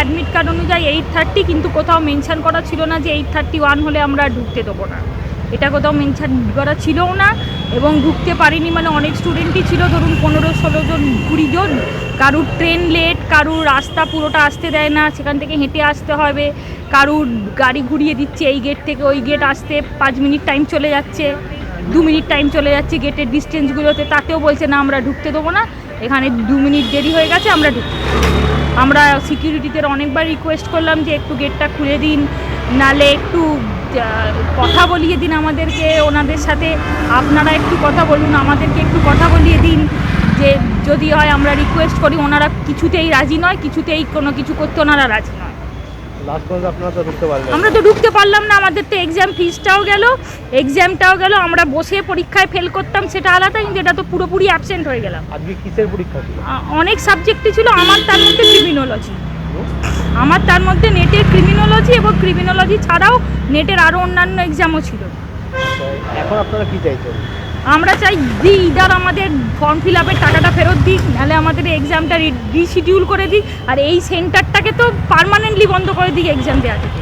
Admit card অনুযায়ী eight thirty কিন্তু কোথাও মেনশান করা ছিল না যে এইট থার্টি ওয়ান হলে আমরা ঢুকতে দেবো না। এটা কোথাও মেনশন করা ছিলও না এবং ঢুকতে পারিনি মানে অনেক স্টুডেন্টই ছিল, ধরুন পনেরো ষোলো জন, কুড়ি জন। কারুর ট্রেন লেট কারুর রাস্তা পুরোটা আসতে দেয় না, সেখান থেকে হেঁটে আসতে হবে। কারুর গাড়ি ঘুরিয়ে দিচ্ছে এই গেট থেকে ওই গেট আসতে পাঁচ মিনিট টাইম চলে যাচ্ছে, দু মিনিট টাইম চলে যাচ্ছে গেটের ডিস্টেন্সগুলোতে তাতেও বলছে না, আমরা ঢুকতে দেবো না। এখানে দু মিনিট দেরি হয়ে গেছে, আমরা ঢুকতে। আমরা সিকিউরিটিদের অনেকবার রিকোয়েস্ট করলাম যে একটু গেটটা খুলে দিন, নালে একটু কথা বলিয়ে দিন আমাদেরকে, ওনাদের সাথে আপনারা একটু কথা বলুন, আমাদেরকে একটু কথা বলিয়ে দিন, যে যদি হয় আমরা রিকোয়েস্ট করি, ওনারা কিছুতেই রাজি নয়, কিছুতেই কোনো কিছু করতে, ওনারা রাজি নয়। লাস্ট পর্যন্ত আপনারা তো ঢুকতে পারলেন আমরা তো ঢুকতে পারলাম না আমাদের তো এক্সাম ফিসটাও গেল। এক্সামটাও গেল আমরা বসে পরীক্ষায় ফেল করতাম সেটা আলাদা কিন্তু এটা তো পুরোপুরি অ্যাবসেন্ট হয়ে গেলাম। আজকে কিসের পরীক্ষা ছিল? অনেক সাবজেক্টই ছিল আমার তার মধ্যে ক্রিমিনোলজি আমার তার মধ্যে নেটের ক্রিমিনোলজি এবং ক্রিমিনোলজি ছাড়াও নেটের আরও অন্যান্য এক্সামও ছিল। এখন আপনারা কি চাইছেন? আমরা চাই দি, ইদার আমাদের ফর্ম ফিল আপের টাকাটা ফেরত দিই নাহলে আমাদের এক্সামটা রিশিডিউল করে দিই আর এই সেন্টারটাকে তো পারমানেন্টলি বন্ধ করে দিই এক্সাম দেওয়া থেকে।